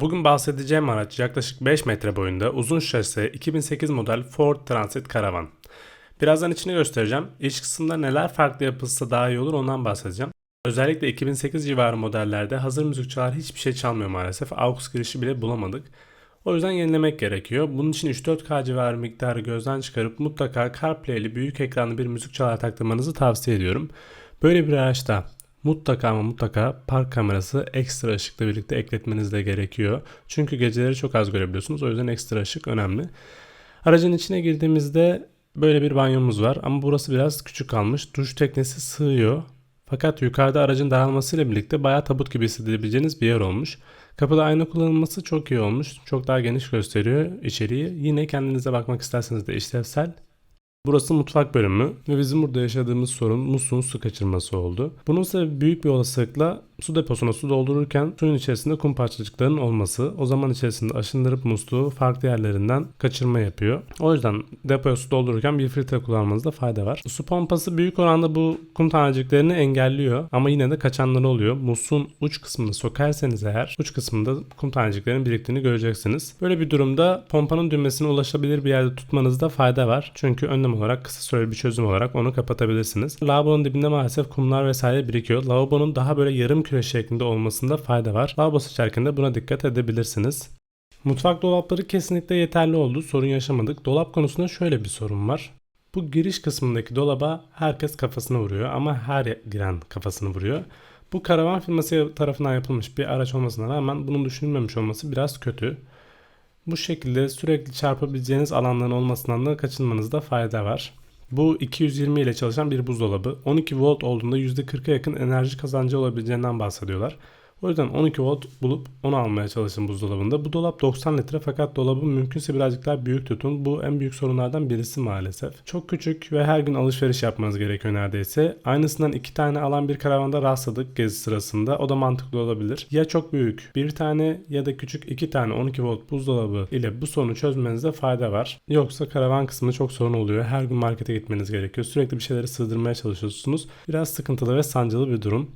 Bugün bahsedeceğim araç yaklaşık 5 metre boyunda uzun şase 2008 model Ford Transit Caravan. Birazdan içini göstereceğim. İç kısımda neler farklı yapılsa daha iyi olur ondan bahsedeceğim. Özellikle 2008 civarı modellerde hazır müzikçiler hiçbir şey çalmıyor maalesef. AUX girişi bile bulamadık. O yüzden yenilemek gerekiyor. Bunun için 3-4K civarı miktarı gözden çıkarıp mutlaka CarPlay'li büyük ekranlı bir müzik çalar taktırmanızı tavsiye ediyorum. Böyle bir araçta mutlaka ama mutlaka park kamerası ekstra ışıkla birlikte ekletmeniz de gerekiyor. Çünkü geceleri çok az görebiliyorsunuz. O yüzden ekstra ışık önemli. Aracın içine girdiğimizde böyle bir banyomuz var ama burası biraz küçük kalmış. Duş teknesi sığıyor. Fakat yukarıda aracın daralmasıyla birlikte bayağı tabut gibi hissedebileceğiniz bir yer olmuş. Kapıda ayna kullanılması çok iyi olmuş. Çok daha geniş gösteriyor içeriği. Yine kendinize bakmak isterseniz de işlevsel. Burası mutfak bölümü ve bizim burada yaşadığımız sorun musluğun su kaçırması oldu. Bunun sebebi büyük bir olasılıkla su deposuna su doldururken suyun içerisinde kum parçacıklarının olması o zaman içerisinde aşındırıp musluğu farklı yerlerinden kaçırma yapıyor. O yüzden depoya su doldururken bir filtre kullanmanızda fayda var. Su pompası büyük oranda bu kum taneciklerini engelliyor ama yine de kaçanları oluyor. Musluğun uç kısmını sokarsanız eğer uç kısmında kum taneciklerinin biriktiğini göreceksiniz. Böyle bir durumda pompanın düğmesine ulaşabilir bir yerde tutmanızda fayda var. Çünkü önlem olarak kısa süreli bir çözüm olarak onu kapatabilirsiniz. Lavabonun dibinde maalesef kumlar vesaire birikiyor. Lavabonun daha böyle yarım küre şeklinde olmasında fayda var. Lavabo seçerken de buna dikkat edebilirsiniz. Mutfak dolapları kesinlikle yeterli oldu. Sorun yaşamadık. Dolap konusunda şöyle bir sorun var. Bu giriş kısmındaki dolaba herkes kafasını vuruyor ama her giren kafasını vuruyor. Bu karavan firması tarafından yapılmış bir araç olmasına rağmen bunun düşünülmemiş olması biraz kötü. Bu şekilde sürekli çarpabileceğiniz alanların olmasından da kaçınmanızda fayda var. Bu 220 ile çalışan bir buzdolabı. 12 volt olduğunda %40'a yakın enerji kazancı olabileceğinden bahsediyorlar. O yüzden 12 volt bulup onu almaya çalışın buzdolabında. Bu dolap 90 litre fakat dolabı mümkünse birazcık daha büyük tutun. Bu en büyük sorunlardan birisi maalesef. Çok küçük ve her gün alışveriş yapmanız gerekiyor neredeyse. Aynısından iki tane alan bir karavanda rastladık gezi sırasında. O da mantıklı olabilir. Ya çok büyük bir tane ya da küçük iki tane 12 volt buzdolabı ile bu sorunu çözmenizde fayda var. Yoksa karavan kısmı çok sorun oluyor. Her gün markete gitmeniz gerekiyor. Sürekli bir şeyleri sığdırmaya çalışıyorsunuz. Biraz sıkıntılı ve sancılı bir durum.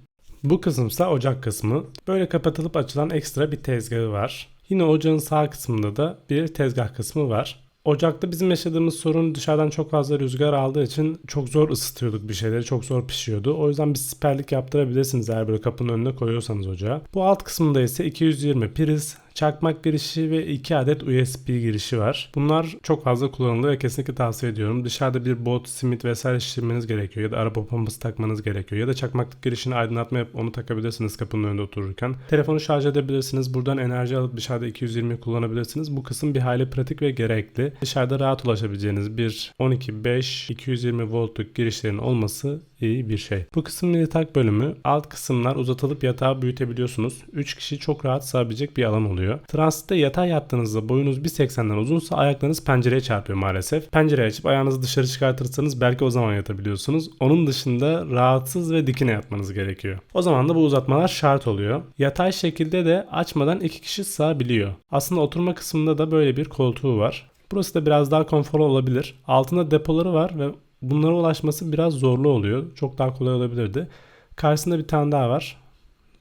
Bu kısımsa ocak kısmı. Böyle kapatılıp açılan ekstra bir tezgahı var. Yine ocağın sağ kısmında da bir tezgah kısmı var. Ocakta bizim yaşadığımız sorun dışarıdan çok fazla rüzgar aldığı için çok zor ısıtıyorduk bir şeyleri. Çok zor pişiyordu. O yüzden bir siperlik yaptırabilirsiniz eğer böyle kapının önüne koyuyorsanız ocağa. Bu alt kısmında ise 220 priz, çakmak girişi ve 2 adet USB girişi var. Bunlar çok fazla kullanılıyor ve kesinlikle tavsiye ediyorum. Dışarıda bir bot, simit vesaire şişirmeniz gerekiyor ya da araba pompası takmanız gerekiyor ya da çakmaklık girişini aydınlatma yapıp onu takabilirsiniz kapının önünde otururken. Telefonu şarj edebilirsiniz. Buradan enerji alıp dışarıda 220 kullanabilirsiniz. Bu kısım bir hayli pratik ve gerekli. Dışarıda rahat ulaşabileceğiniz bir 12, 5, 220 voltluk girişlerin olması iyi bir şey. Bu kısım yatak bölümü. Alt kısımlar uzatılıp yatağı büyütebiliyorsunuz. 3 kişi çok rahat sığabilecek bir alan oluyor. Transitte yatağa yattığınızda boyunuz 1.80'den uzunsa ayaklarınız pencereye çarpıyor maalesef. Pencereyi açıp ayağınızı dışarı çıkartırsanız belki o zaman yatabiliyorsunuz. Onun dışında rahatsız ve dikine yatmanız gerekiyor. O zaman da bu uzatmalar şart oluyor. Yatay şekilde de açmadan iki kişi sığabiliyor. Aslında oturma kısmında da böyle bir koltuğu var. Burası da biraz daha konforlu olabilir. Altında depoları var ve bunlara ulaşması biraz zorlu oluyor. Çok daha kolay olabilirdi. Karşısında bir tane daha var.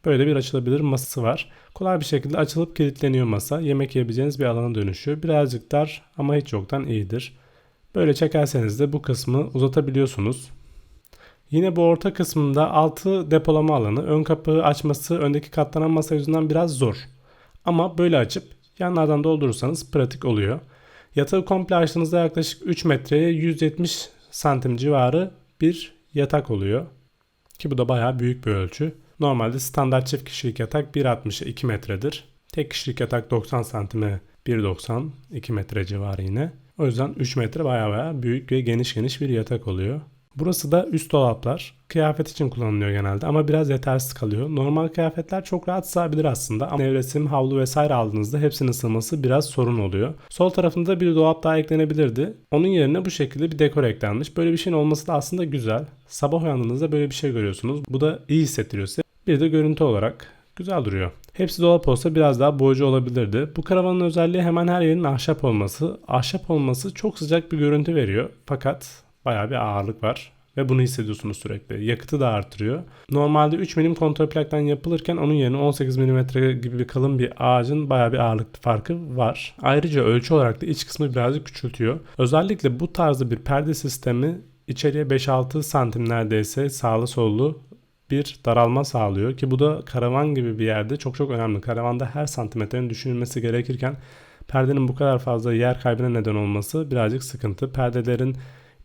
Böyle bir açılabilir masası var. Kolay bir şekilde açılıp kilitleniyor masa. Yemek yiyebileceğiniz bir alana dönüşüyor. Birazcık dar ama hiç yoktan iyidir. Böyle çekerseniz de bu kısmı uzatabiliyorsunuz. Yine bu orta kısmında altı depolama alanı. Ön kapağı açması öndeki katlanan masa yüzünden biraz zor. Ama böyle açıp yanlardan doldurursanız pratik oluyor. Yatağı komple açtığınızda yaklaşık 3 metreye 170 santim civarı bir yatak oluyor. Ki bu da bayağı büyük bir ölçü. Normalde standart çift kişilik yatak 1.60'a 2 metredir. Tek kişilik yatak 90 santime 1.90 2 metre civarı yine. O yüzden 3 metre baya baya büyük ve geniş geniş bir yatak oluyor. Burası da üst dolaplar. Kıyafet için kullanılıyor genelde ama biraz yetersiz kalıyor. Normal kıyafetler çok rahat sığabilir aslında ama nevresim, havlu vesaire aldığınızda hepsinin sığması biraz sorun oluyor. Sol tarafında bir dolap daha eklenebilirdi. Onun yerine bu şekilde bir dekor eklenmiş. Böyle bir şeyin olması da aslında güzel. Sabah uyandığınızda böyle bir şey görüyorsunuz. Bu da iyi hissettiriyor size. Bir de görüntü olarak güzel duruyor. Hepsi dolap olsa biraz daha boğucu olabilirdi. Bu karavanın özelliği hemen her yerin ahşap olması. Ahşap olması çok sıcak bir görüntü veriyor. Fakat bayağı bir ağırlık var. ve bunu hissediyorsunuz sürekli. Yakıtı da artırıyor. Normalde 3 milim kontrol plaktan yapılırken onun yerine 18 milimetre gibi bir kalın bir ağacın bayağı bir ağırlık farkı var. Ayrıca ölçü olarak da iç kısmı birazcık küçültüyor. Özellikle bu tarzda bir perde sistemi içeriye 5-6 santim neredeyse sağlı sollu bir daralma sağlıyor ki bu da karavan gibi bir yerde çok çok önemli. Karavanda her santimetrenin düşünülmesi gerekirken perdenin bu kadar fazla yer kaybına neden olması birazcık sıkıntı. Perdelerin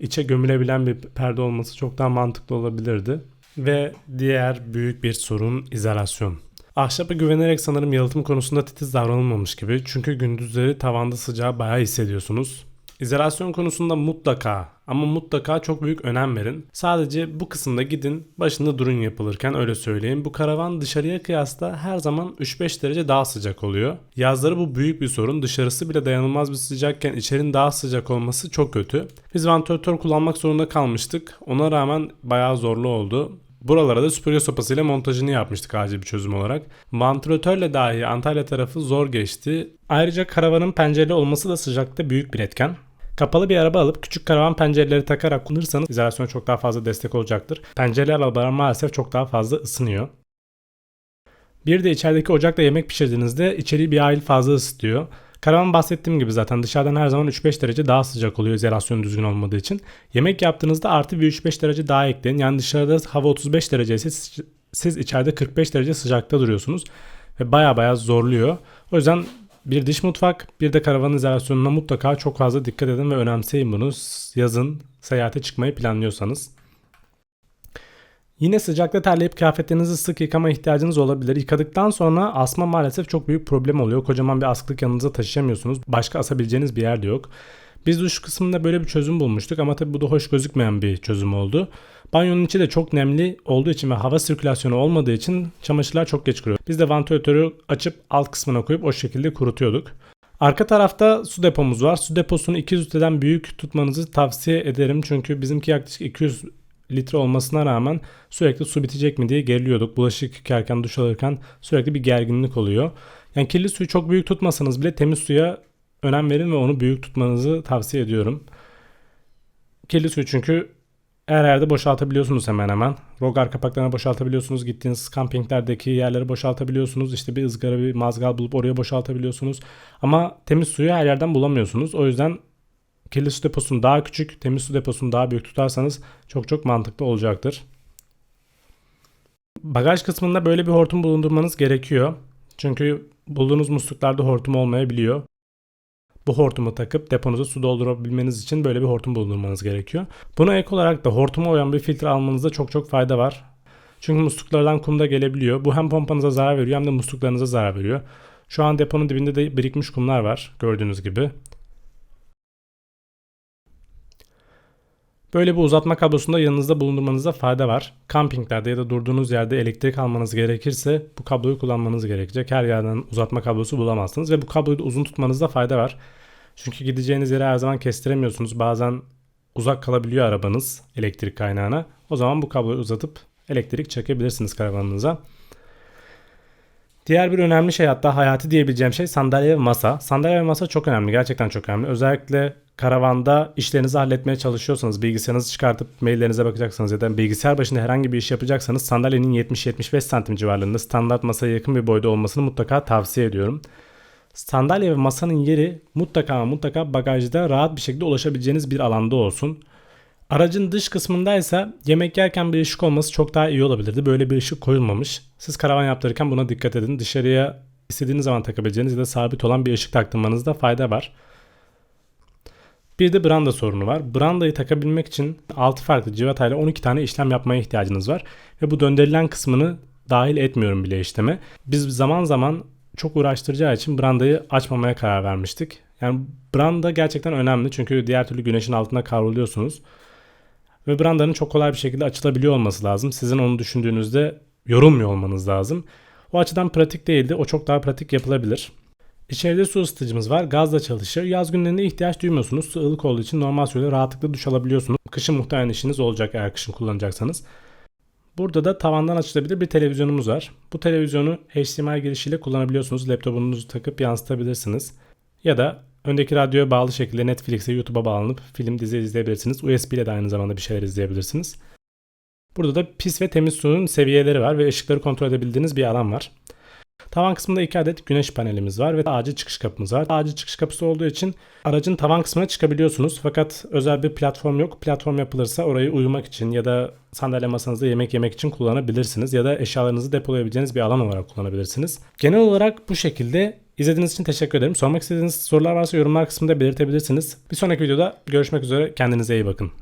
içe gömülebilen bir perde olması çok daha mantıklı olabilirdi. Ve diğer büyük bir sorun izolasyon. Ahşapa güvenerek sanırım yalıtım konusunda titiz davranılmamış gibi. Çünkü gündüzleri tavanda sıcağı bayağı hissediyorsunuz. İzolasyon konusunda mutlaka ama mutlaka çok büyük önem verin. Sadece bu kısımda gidin başında durun yapılırken öyle söyleyeyim. Bu karavan dışarıya kıyasla her zaman 3-5 derece daha sıcak oluyor. Yazları bu büyük bir sorun. Dışarısı bile dayanılmaz bir sıcakken içerinin daha sıcak olması çok kötü. Biz vantilatör kullanmak zorunda kalmıştık. Ona rağmen bayağı zorlu oldu. Buralara da süpürge sopasıyla montajını yapmıştık acil bir çözüm olarak. Vantilatörle dahi Antalya tarafı zor geçti. Ayrıca karavanın pencereli olması da sıcakta büyük bir etken. Kapalı bir araba alıp küçük karavan pencereleri takarak kullanırsanız izolasyona çok daha fazla destek olacaktır. Pencereli arabalar maalesef çok daha fazla ısınıyor. Bir de içerideki ocakta yemek pişirdiğinizde içeriği bir aile fazla ısıtıyor. Karavan bahsettiğim gibi zaten dışarıdan her zaman 3-5 derece daha sıcak oluyor izolasyon düzgün olmadığı için. Yemek yaptığınızda artı bir 3-5 derece daha ekleyin. Yani dışarıda hava 35 derece ise siz içeride 45 derece sıcakta duruyorsunuz. Ve baya baya zorluyor. O yüzden bir diş mutfak bir de karavan izolasyonuna mutlaka çok fazla dikkat edin ve önemseyin bunu yazın seyahate çıkmayı planlıyorsanız. Yine sıcakta terleyip kıyafetlerinizi sık yıkama ihtiyacınız olabilir. Yıkadıktan sonra asma maalesef çok büyük problem oluyor. Kocaman bir askılık yanınıza taşıyamıyorsunuz. Başka asabileceğiniz bir yer de yok. Biz duş kısmında böyle bir çözüm bulmuştuk ama tabi bu da hoş gözükmeyen bir çözüm oldu. Banyonun içi de çok nemli olduğu için ve hava sirkülasyonu olmadığı için çamaşırlar çok geç kuruyor. Biz de vantilatörü açıp alt kısmına koyup o şekilde kurutuyorduk. Arka tarafta su depomuz var. Su deposunu 200 litreden büyük tutmanızı tavsiye ederim. Çünkü bizimki yaklaşık 200 litre olmasına rağmen sürekli su bitecek mi diye geriliyorduk. Bulaşık yıkarken, duş alırken sürekli bir gerginlik oluyor. Yani kirli suyu çok büyük tutmasanız bile temiz suya önem verin ve onu büyük tutmanızı tavsiye ediyorum. Kirli suyu çünkü her yerde boşaltabiliyorsunuz hemen hemen. Rogar kapaklarına boşaltabiliyorsunuz. Gittiğiniz kampinglerdeki yerleri boşaltabiliyorsunuz. İşte bir ızgara bir mazgal bulup oraya boşaltabiliyorsunuz. Ama temiz suyu her yerden bulamıyorsunuz. O yüzden kirli su deposunu daha küçük, temiz su deposunu daha büyük tutarsanız çok çok mantıklı olacaktır. Bagaj kısmında böyle bir hortum bulundurmanız gerekiyor. Çünkü bulduğunuz musluklarda hortum olmayabiliyor. Bu hortumu takıp deponuza su doldurabilmeniz için böyle bir hortum bulundurmanız gerekiyor. Buna ek olarak da hortuma uyan bir filtre almanızda çok çok fayda var. Çünkü musluklardan kum da gelebiliyor. Bu hem pompanıza zarar veriyor hem de musluklarınıza zarar veriyor. Şu an deponun dibinde de birikmiş kumlar var gördüğünüz gibi. Böyle bir uzatma kablosunda yanınızda bulundurmanızda fayda var. Kampinglerde ya da durduğunuz yerde elektrik almanız gerekirse bu kabloyu kullanmanız gerekecek. Her yerden uzatma kablosu bulamazsınız ve bu kabloyu da uzun tutmanızda fayda var. Çünkü gideceğiniz yere her zaman kestiremiyorsunuz. Bazen uzak kalabiliyor arabanız elektrik kaynağına. O zaman bu kabloyu uzatıp elektrik çekebilirsiniz karavanınıza. Diğer bir önemli şey hatta hayati diyebileceğim şey sandalye ve masa. Sandalye ve masa çok önemli. Gerçekten çok önemli. Özellikle karavanda işlerinizi halletmeye çalışıyorsanız, bilgisayarınızı çıkartıp maillerinize bakacaksınız ya da bilgisayar başında herhangi bir iş yapacaksanız sandalyenin 70-75 santim civarlarında standart masaya yakın bir boyda olmasını mutlaka tavsiye ediyorum. Sandalye ve masanın yeri mutlaka mutlaka bagajda rahat bir şekilde ulaşabileceğiniz bir alanda olsun. Aracın dış kısmındaysa yemek yerken bir ışık olması çok daha iyi olabilirdi. Böyle bir ışık koyulmamış. Siz karavan yaptırırken buna dikkat edin. Dışarıya istediğiniz zaman takabileceğiniz ya da sabit olan bir ışık taktırmanızda fayda var. Bir de branda sorunu var. Brandayı takabilmek için 6 farklı civatayla 12 tane işlem yapmaya ihtiyacınız var. Ve bu döndürülen kısmını dahil etmiyorum bile işleme. Biz zaman zaman çok uğraştıracağı için brandayı açmamaya karar vermiştik. Yani branda gerçekten önemli çünkü diğer türlü güneşin altında kavruluyorsunuz. Ve brandanın çok kolay bir şekilde açılabiliyor olması lazım. Sizin onu düşündüğünüzde yorulmuyor olmanız lazım. O açıdan pratik değildi. O çok daha pratik yapılabilir. İçeride su ısıtıcımız var. Gazla çalışır. Yaz günlerinde ihtiyaç duymuyorsunuz. Su ılık olduğu için normal suyla rahatlıkla duş alabiliyorsunuz. Kışın muhtemelen işiniz olacak eğer kışın kullanacaksanız. Burada da tavandan açılabilir bir televizyonumuz var. Bu televizyonu HDMI girişiyle kullanabiliyorsunuz. Laptopunuzu takıp yansıtabilirsiniz. Ya da Öndeki radyoya bağlı şekilde Netflix'e, YouTube'a bağlanıp film, dizi izleyebilirsiniz. USB ile de aynı zamanda bir şeyler izleyebilirsiniz. Burada da pis ve temiz suyun seviyeleri var ve ışıkları kontrol edebildiğiniz bir alan var. Tavan kısmında 2 adet güneş panelimiz var ve acil çıkış kapımız var. Acil çıkış kapısı olduğu için aracın tavan kısmına çıkabiliyorsunuz. Fakat özel bir platform yok. Platform yapılırsa orayı uyumak için ya da sandalye masanızda yemek yemek için kullanabilirsiniz. Ya da eşyalarınızı depolayabileceğiniz bir alan olarak kullanabilirsiniz. Genel olarak bu şekilde İzlediğiniz için teşekkür ederim. Sormak istediğiniz sorular varsa yorumlar kısmında belirtebilirsiniz. Bir sonraki videoda görüşmek üzere. Kendinize iyi bakın.